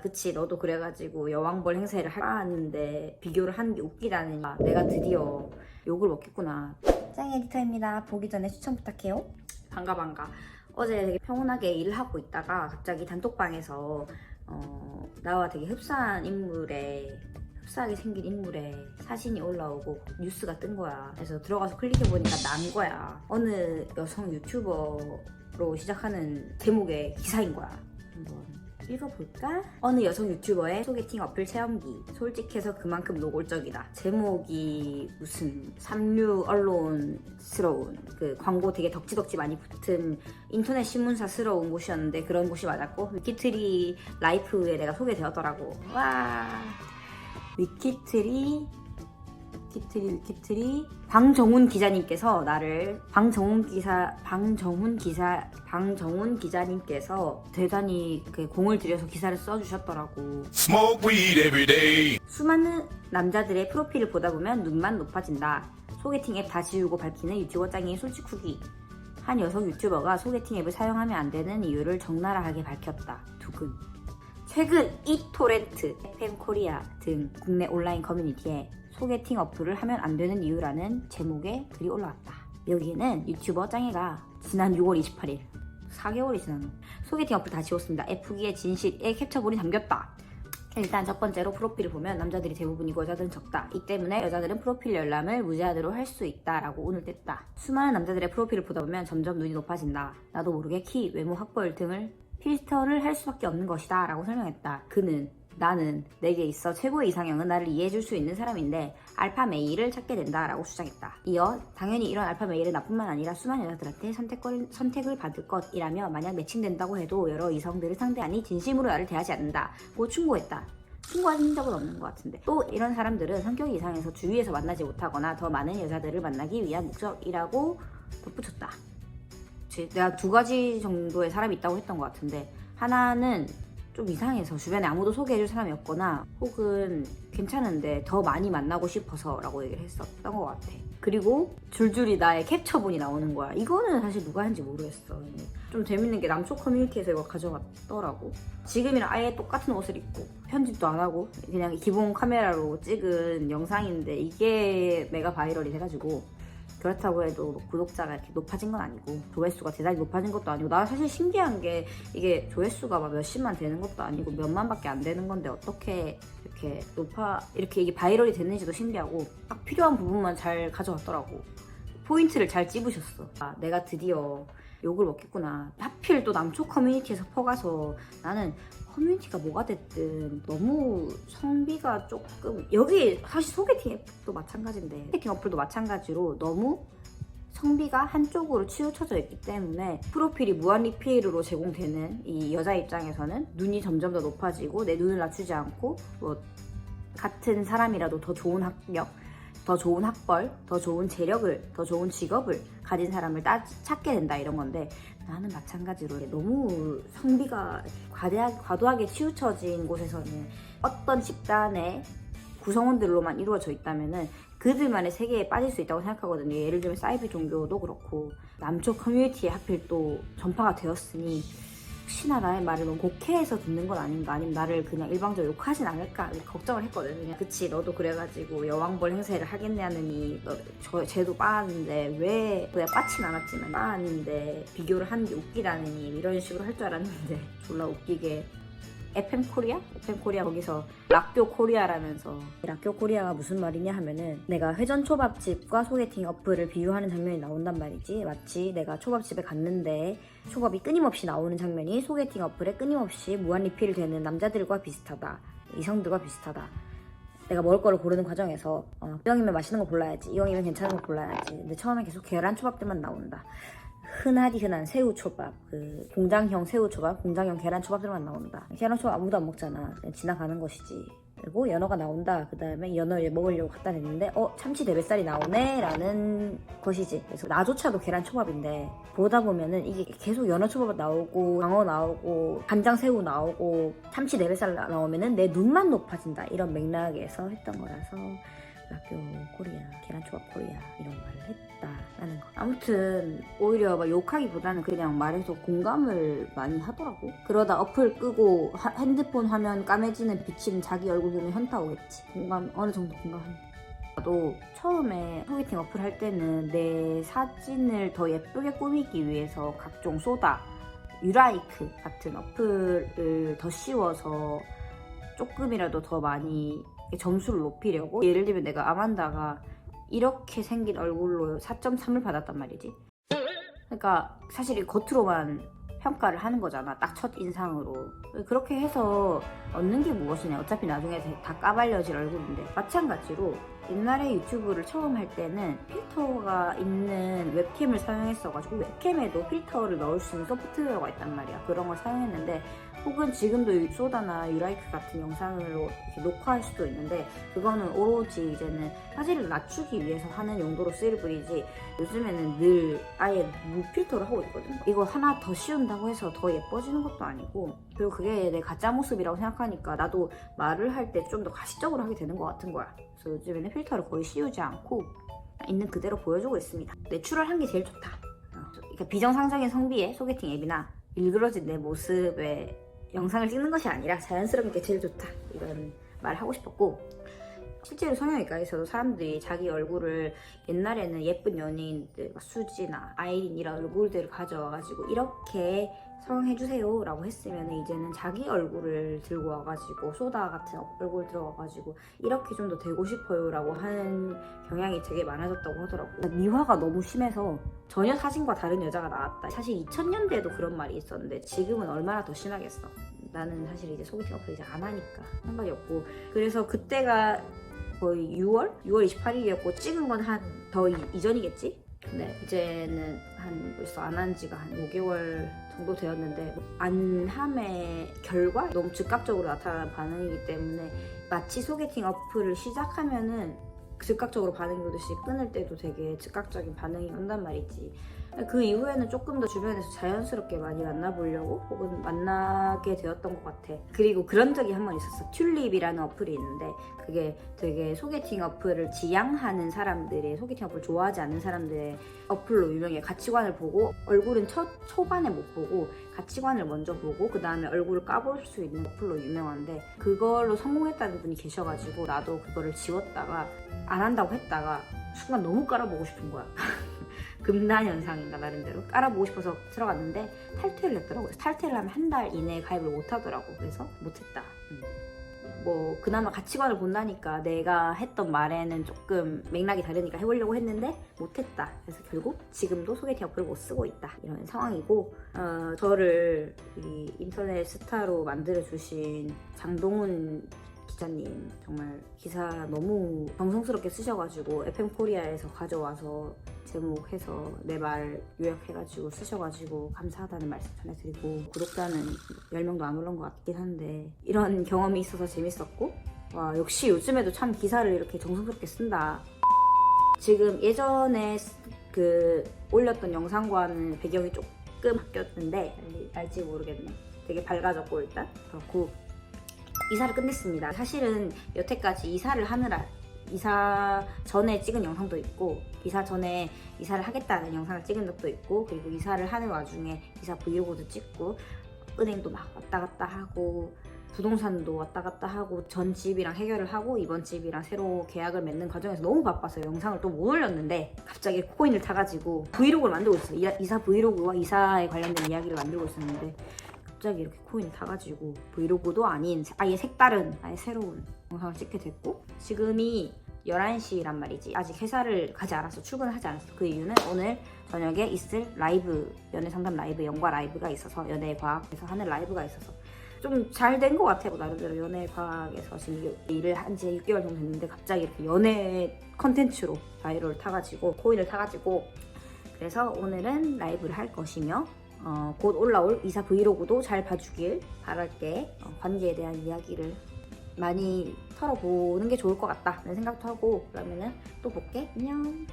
그치 너도 그래가지고 여왕벌 행세를 하는데 비교를 하는 게 웃기다는 거 내가 드디어 욕을 먹겠구나 짱 에디터입니다 보기 전에 추천 부탁해요 반가 반가 어제 되게 평온하게 일을 하고 있다가 갑자기 단톡방에서 어, 나와 되게 흡사한 인물의 흡사하게 생긴 인물의 사진이 올라오고 뉴스가 뜬 거야. 그래서 들어가서 클릭해보니까 난 거야. 어느 여성 유튜버로 시작하는 제목의 기사인 거야. 한번 읽어볼까? 어느 여성 유튜버의 소개팅 어필 체험기. 솔직해서 그만큼 노골적이다. 제목이 무슨 삼류 언론스러운 그 광고 되게 덕지덕지 많이 붙은 인터넷 신문사스러운 곳이었는데 그런 곳이 맞았고 위키트리 라이프에 내가 소개되었더라고. 와. 위키트리 위 키트리 위키트리 방정훈 기자님께서 나를 방정훈 기사 방정훈 기사 방정훈 기자님께서 대단히 그 공을 들여서 기사를 써주셨더라고. Smoke weed every day. 수많은 남자들의 프로필을 보다 보면 눈만 높아진다. 소개팅 앱 다 지우고 밝히는 유튜버 짱이 솔직 후기. 한 여성 유튜버가 소개팅 앱을 사용하면 안 되는 이유를 적나라하게 밝혔다. 두근. 최근 이토렌트, FM 코리아 등 국내 온라인 커뮤니티에 소개팅 어플을 하면 안 되는 이유라는 제목의 글이 올라왔다. 여기에는 유튜버 짱이가 지난 6월 28일 4개월이 지난 후 소개팅 어플 다 지웠습니다. F 후기의 진실의 캡처본이 담겼다. 일단 첫 번째로 프로필을 보면 남자들이 대부분이고 여자들은 적다. 이 때문에 여자들은 프로필 열람을 무제한으로 할 수 있다라고 오늘 뗐다. 수많은 남자들의 프로필을 보다 보면 점점 눈이 높아진다. 나도 모르게 키, 외모, 학벌 등을 필터를 할 수밖에 없는 것이다 라고 설명했다. 그는 나는 내게 있어 최고의 이상형은 나를 이해해줄 수 있는 사람인데 알파 메일을 찾게 된다라고 주장했다. 이어 당연히 이런 알파 메일은 나뿐만 아니라 수많은 여자들한테 선택을, 선택을 받을 것이라며 만약 매칭된다고 해도 여러 이성들을 상대하니 진심으로 나를 대하지 않는다고 충고했다. 충고한 적은 없는 것 같은데 또 이런 사람들은 성격이 이상해서 주위에서 만나지 못하거나 더 많은 여자들을 만나기 위한 목적이라고 덧붙였다. 제- 내가 두 가지 정도의 사람이 있다고 했던 것 같은데 하나는 좀 이상해서 주변에 아무도 소개해줄 사람이 없거나 혹은 괜찮은데 더 많이 만나고 싶어서 라고 얘기를 했었던 것 같아. 그리고 줄줄이 나의 캡처본이 나오는 거야. 이거는 사실 누가 했는지 모르겠어. 좀 재밌는 게 남초 커뮤니티에서 이거 가져갔더라고. 지금이랑 아예 똑같은 옷을 입고 편집도 안 하고 그냥 기본 카메라로 찍은 영상인데 이게 메가 바이럴이 돼가지고 그렇다고 해도 뭐 구독자가 이렇게 높아진 건 아니고 조회수가 대단히 높아진 것도 아니고 나 사실 신기한 게 이게 조회수가 막 몇십만 되는 것도 아니고 몇만밖에 안 되는 건데 어떻게 이렇게 높아 이렇게 이게 바이럴이 됐는지도 신기하고 딱 필요한 부분만 잘 가져왔더라고. 포인트를 잘 찝으셨어. 아 내가 드디어 욕을 먹겠구나. 하필 또 남초 커뮤니티에서 퍼가서 나는 커뮤니티가 뭐가 됐든 너무 성비가 조금 여기 사실 소개팅 앱도 마찬가지인데 소개팅 어플도 마찬가지로 너무 성비가 한쪽으로 치우쳐져 있기 때문에 프로필이 무한 리필으로 제공되는 이 여자 입장에서는 눈이 점점 더 높아지고 내 눈을 낮추지 않고 뭐 같은 사람이라도 더 좋은 학력, 더 좋은 학벌, 더 좋은 재력을, 더 좋은 직업을 가진 사람을 따, 찾게 된다 이런 건데 나는 마찬가지로 너무 성비가 과대, 과도하게 치우쳐진 곳에서는 어떤 집단의 구성원들로만 이루어져 있다면은 그들만의 세계에 빠질 수 있다고 생각하거든요. 예를 들면 사이비 종교도 그렇고 남초 커뮤니티에 하필 또 전파가 되었으니 혹시나 나의 말을 너무 곡해해서 듣는 건 아닌가 아니면 나를 그냥 일방적으로 욕하진 않을까 걱정을 했거든 그냥 그치 너도 그래가지고 여왕벌 행세를 하겠냐느니 너, 저, 쟤도 빠는데 왜 그냥 빠진 않았지만 빠는데 비교를 하는 게 웃기다느니 이런 식으로 할 줄 알았는데 졸라 웃기게 FM 코리아? FM 코리아 거기서 락교 코리아라면서. 락교 코리아가 무슨 말이냐 하면은 내가 회전 초밥집과 소개팅 어플을 비유하는 장면이 나온단 말이지. 마치 내가 초밥집에 갔는데 초밥이 끊임없이 나오는 장면이 소개팅 어플에 끊임없이 무한 리필 되는 남자들과 비슷하다. 이성들과 비슷하다. 내가 먹을 거를 고르는 과정에서 어, 이왕이면 맛있는 거 골라야지. 이왕이면 괜찮은 거 골라야지. 근데 처음에 계속 계란 초밥들만 나온다 흔하디 흔한 새우 초밥, 그 공장형 새우 초밥, 공장형 계란 초밥들만 나온다. 계란 초밥 아무도 안 먹잖아. 그냥 지나가는 것이지. 그리고 연어가 나온다. 그 다음에 연어를 먹으려고 갖다 냈는데, 어, 참치 대뱃살이 나오네? 라는 것이지. 그래서 나조차도 계란 초밥인데, 보다 보면은 이게 계속 연어 초밥 나오고, 장어 나오고, 간장 새우 나오고, 참치 대뱃살 나오면은 내 눈만 높아진다. 이런 맥락에서 했던 거라서, 학교 코리아, 계란초밥 코리아 이런 거. 아무튼 오히려 막 욕하기보다는 그냥 말해서 공감을 많이 하더라고. 그러다 어플 끄고 하- 핸드폰 화면 까매지는 비치는 자기 얼굴 보면 현타 오겠지. 공감 어느 정도 공감합니다. 나도 처음에 소개팅 어플 할 때는 내 사진을 더 예쁘게 꾸미기 위해서 각종 소다, 유라이크 같은 어플을 더 씌워서 조금이라도 더 많이 점수를 높이려고 예를 들면 내가 아만다가 이렇게 생긴 얼굴로 4.3을 받았단 말이지. 그러니까 사실 이 겉으로만 평가를 하는 거잖아. 딱 첫 인상으로. 그렇게 해서 얻는 게 무엇이냐. 어차피 나중에 다 까발려질 얼굴인데. 마찬가지로 옛날에 유튜브를 처음 할 때는 필터가 있는 웹캠을 사용했어가지고 웹캠에도 필터를 넣을 수 있는 소프트웨어가 있단 말이야. 그런 걸 사용했는데 혹은 지금도 유- 소다나 유라이크 같은 영상으로 녹화할 수도 있는데 그거는 오로지 이제는 화질을 낮추기 위해서 하는 용도로 쓰일 뿐이지 요즘에는 늘 아예 무필터를 하고 있거든 이거 하나 더 씌운다고 해서 더 예뻐지는 것도 아니고 그리고 그게 내 가짜 모습이라고 생각하니까 나도 말을 할 때 좀 더 가시적으로 하게 되는 것 같은 거야. 그래서 요즘에는 필터를 거의 씌우지 않고 있는 그대로 보여주고 있습니다. 내추럴한 게 제일 좋다. 어, 그러니까 비정상적인 성비의 소개팅 앱이나 일그러진 내 모습에 영상을 찍는 것이 아니라 자연스러운 게 제일 좋다 이런 말을 하고 싶었고 실제로 성형외과에서도 사람들이 자기 얼굴을 옛날에는 예쁜 연예인들 막 수지나 아이린 이런 얼굴들을 가져와가지고 이렇게 성형해주세요 라고 했으면 이제는 자기 얼굴을 들고 와가지고 소다 같은 얼굴 들어와가지고 이렇게 좀 더 되고 싶어요 라고 하는 경향이 되게 많아졌다고 하더라고 미화가 너무 심해서 전혀 사진과 다른 여자가 나왔다 사실 2000년대에도 그런 말이 있었는데 지금은 얼마나 더 심하겠어 나는 사실 이제 소개팅 어플 이제 안 하니까 상관이 없고 그래서 그때가 거의 6월? 6월 28일이었고 찍은 건 한 더 이전이겠지? 근데 이제는 한 벌써 안 한 지가 한 5개월 정도 되었는데 안함의 결과 너무 즉각적으로 나타나는 반응이기 때문에 마치 소개팅 어플을 시작하면은 즉각적으로 반응이 오듯이 끊을 때도 되게 즉각적인 반응이 온단 말이지. 그 이후에는 조금 더 주변에서 자연스럽게 많이 만나보려고 혹은 만나게 되었던 것 같아. 그리고 그런 적이 한 번 있었어. 튤립이라는 어플이 있는데 그게 되게 소개팅 어플을 지향하는 사람들의 소개팅 어플 좋아하지 않는 사람들의 어플로 유명해. 가치관을 보고 얼굴은 첫 초반에 못 보고 가치관을 먼저 보고 그 다음에 얼굴을 까볼 수 있는 어플로 유명한데 그걸로 성공했다는 분이 계셔가지고 나도 그거를 지웠다가 안 한다고 했다가 순간 너무 깔아보고 싶은 거야. 금단 현상인가 나름대로 깔아보고 싶어서 들어갔는데 탈퇴를 했더라고요. 탈퇴를 하면 한 달 이내에 가입을 못 하더라고. 그래서 못했다. 음. 뭐 그나마 가치관을 본다니까 내가 했던 말에는 조금 맥락이 다르니까 해보려고 했는데 못했다. 그래서 결국 지금도 소개팅 어플을 못 쓰고 있다. 이런 상황이고 어, 저를 이 인터넷 스타로 만들어 주신 장동훈 기자님 정말 기사 너무 정성스럽게 쓰셔가지고 FM 코리아에서 가져와서 제목해서 내 말 요약해가지고 쓰셔가지고 감사하다는 말씀 전해드리고 구독자는 10명도 안 올른 것 같긴 한데 이런 경험이 있어서 재밌었고 와 역시 요즘에도 참 기사를 이렇게 정성스럽게 쓴다. 지금 예전에 쓰- 그 올렸던 영상과는 배경이 조금 바뀌었는데 알- 알지 모르겠네. 되게 밝아졌고 일단. 그렇고 이사를 끝냈습니다. 사실은 여태까지 이사를 하느라 이사 전에 찍은 영상도 있고 이사 전에 이사를 하겠다는 영상을 찍은 적도 있고 그리고 이사를 하는 와중에 이사 브이로그도 찍고 은행도 막 왔다 갔다 하고 부동산도 왔다 갔다 하고 전 집이랑 해결을 하고 이번 집이랑 새로 계약을 맺는 과정에서 너무 바빠서 영상을 또 못 올렸는데 갑자기 코인을 타가지고 브이로그를 만들고 있어요. 이- 이사 브이로그와 이사에 관련된 이야기를 만들고 있었는데 갑자기 이렇게 코인을 타가지고 브이로그도 아닌 아예 색다른 아예 새로운 영상을 찍게 됐고 지금이 11시란 말이지. 아직 회사를 가지 않았어 출근을 하지 않았어. 그 이유는 오늘 저녁에 있을 라이브 연애 상담 라이브 연과 라이브가 있어서 연애 과학에서 하는 라이브가 있어서 좀 잘 된 것 같아요. 나름대로 연애 과학에서 지금 일을 한 지 6개월 정도 됐는데 갑자기 이렇게 연애 컨텐츠로 바이럴 타가지고 코인을 타가지고. 그래서 오늘은 라이브를 할 것이며 어, 곧 올라올 이사 브이로그도 잘 봐주길 바랄게. 어, 관계에 대한 이야기를 많이 털어보는 게 좋을 것 같다. 는 생각도 하고 그러면은 또 볼게. 안녕